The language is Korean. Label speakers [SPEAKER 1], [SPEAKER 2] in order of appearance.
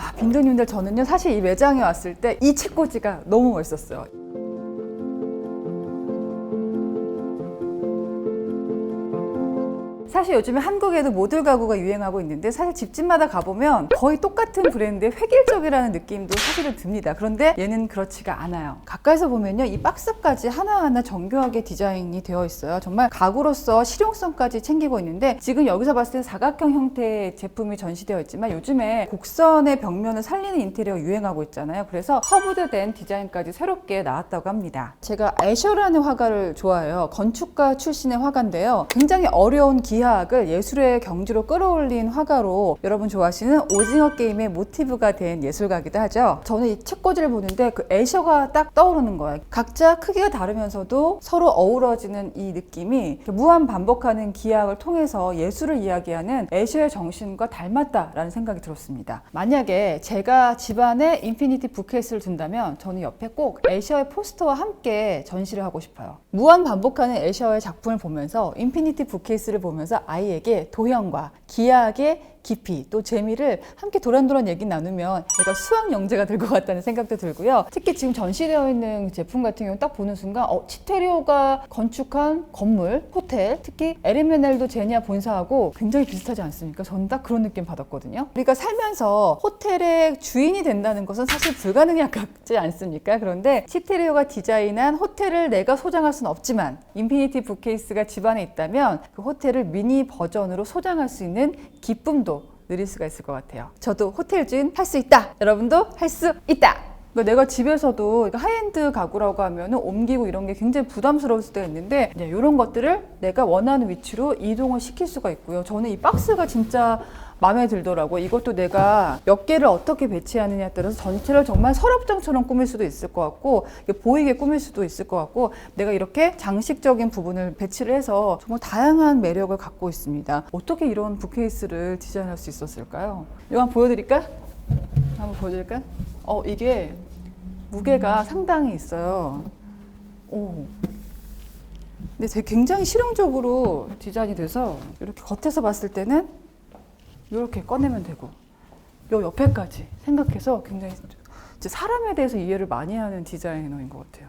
[SPEAKER 1] 아, 빈도님들 저는요 사실 이 매장에 왔을 때 이 책꽂이가 너무 멋있었어요. 사실 요즘에 한국에도 모듈 가구가 유행하고 있는데 사실 집집마다 가보면 거의 똑같은 브랜드의 획일적이라는 느낌도 사실은 듭니다. 그런데 얘는 그렇지가 않아요. 가까이서 보면요. 이 박스까지 하나하나 정교하게 디자인이 되어 있어요. 정말 가구로서 실용성까지 챙기고 있는데 지금 여기서 봤을 때 사각형 형태의 제품이 전시되어 있지만 요즘에 곡선의 벽면을 살리는 인테리어 유행하고 있잖아요. 그래서 커브드된 디자인까지 새롭게 나왔다고 합니다. 제가 애셔라는 화가를 좋아해요. 건축가 출신의 화가인데요. 굉장히 어려운 기 하학을 예술의 경지로 끌어올린 화가로 여러분 좋아하시는 오징어 게임의 모티브가 된 예술가이기도 하죠. 저는 이 책꽂이를 보는데 그 애셔가 딱 떠오르는 거예요. 각자 크기가 다르면서도 서로 어우러지는 이 느낌이 무한 반복하는 기하학을 통해서 예술을 이야기하는 애셔의 정신과 닮았다라는 생각이 들었습니다. 만약에 제가 집안에 인피니티 부케이스를 둔다면 저는 옆에 꼭 애셔의 포스터와 함께 전시를 하고 싶어요. 무한 반복하는 애셔의 작품을 보면서 인피니티 부케이스를 보면서 아이에게 도형과 기하학의 깊이 또 재미를 함께 도란도란 얘기 나누면 애가 수학 영재가 될 것 같다는 생각도 들고요. 특히 지금 전시되어 있는 제품 같은 경우 딱 보는 순간 어, 치테리오가 건축한 건물, 호텔, 특히 에르메넬도 제니아 본사하고 굉장히 비슷하지 않습니까? 저는 딱 그런 느낌 받았거든요. 우리가 살면서 호텔의 주인이 된다는 것은 사실 불가능에 가깝지 않습니까? 그런데 치테리오가 디자인한 호텔을 내가 소장할 수는 없지만 인피니티 부케이스가 집안에 있다면 그 호텔을 미니 버전으로 소장할 수 있는 기쁨도 누릴 수가 있을 것 같아요. 저도 호텔 주인 할 수 있다. 여러분도 할 수 있다. 그러니까 내가 집에서도 하이엔드 가구라고 하면 옮기고 이런 게 굉장히 부담스러울 수도 있는데 이런 것들을 내가 원하는 위치로 이동을 시킬 수가 있고요. 저는 이 박스가 진짜 마음에 들더라고요. 이것도 내가 몇 개를 어떻게 배치하느냐에 따라서 전체를 정말 서랍장처럼 꾸밀 수도 있을 것 같고 이게 보이게 꾸밀 수도 있을 것 같고 내가 이렇게 장식적인 부분을 배치를 해서 정말 다양한 매력을 갖고 있습니다. 어떻게 이런 부케이스를 디자인할 수 있었을까요? 이거 한번 보여드릴까? 한번 보여드릴까? 어 이게 무게가 상당히 있어요. 오. 근데 되게 굉장히 실용적으로 디자인이 돼서 이렇게 겉에서 봤을 때는 이렇게 꺼내면 되고 요 옆에까지 생각해서 굉장히 사람에 대해서 이해를 많이 하는 디자이너인 것 같아요.